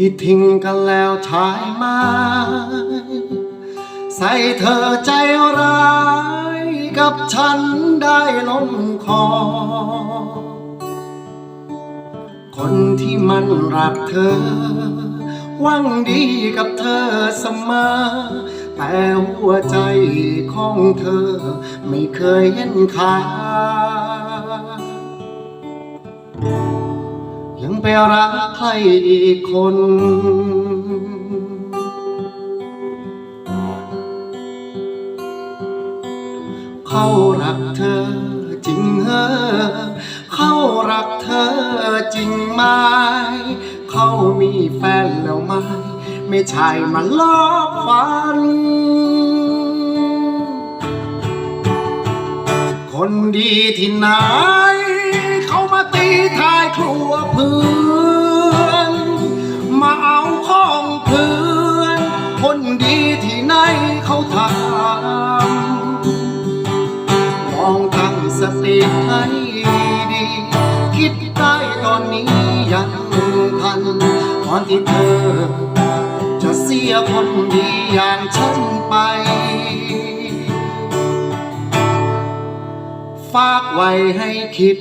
ที่ทิ้งกันแล้วช่ไหมใส่เธอใจร้ายกับฉันได้ลงคอ คนที่มันรักเธอหวังดีกับเธอเสมอแต่หัวใจของเธอไม่เคยเห็นค่า รักใครอีกคน เขารักเธอจริงเหรอเขารักเธอจริงไหมเขามีแฟนแล้วไหมไม่ใช่มาลอบฟัน คนดีที่ไหน พื่อน มาเอาของเพื่อน คนดีที่ไหนเขาทำมองตั้งสติให้ดี คิดได้ตอนนี้ยังทันก่อนที่เธอ จะเสียคนดีอย่างฉันไปฝากไว้ให้คิด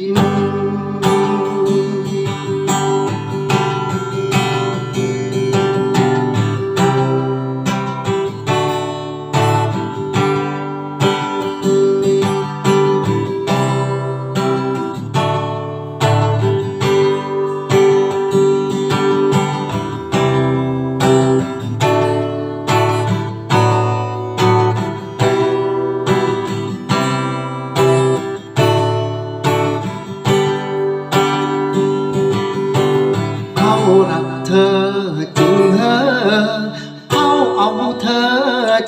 เอาเธอ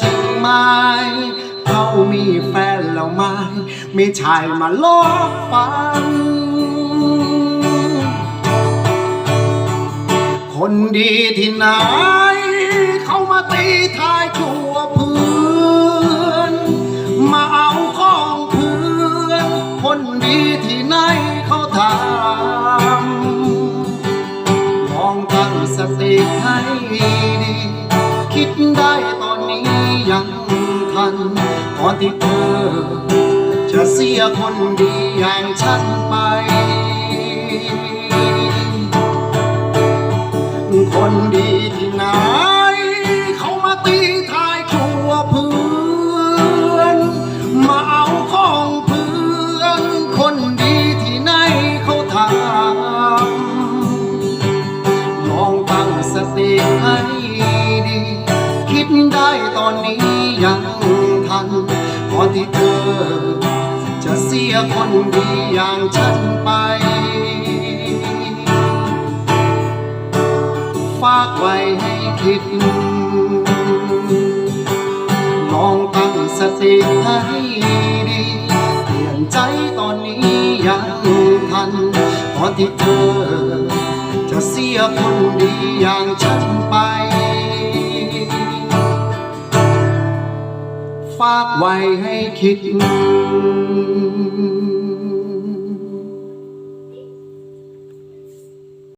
จริงไหมเขามีแฟนแล้วไหมไม่ใช่มาลอกฟันคนดีที่ไหน เขามาตีท้ายครัวเพื่อนมาเอาของเพื่อน คนดีที่ไหนเขาทำลองตั้งสติให้ดี คิดได้ตอนนี้ยังทันก่อนที่เธอจะเสียคนดีอย่างฉันไป คนดีที่ไหนเขามาตีท้ายครัวเพื่อน มาเอาของเพื่อน คนดีที่ไหนเขาทำลองตั้งสติให้ดี คิดได้ตอนนี้ยังทันก่อนที่เธอ จะเสียคนดีอย่างฉันไป ฝากไว้ให้คิด ลองตั้งสติให้ดีเปลี่ยนใจตอนนี้ยังทันก่อนที่เธอ จะเสียคนดีอย่างฉันไป ฝากไว้ให้คิด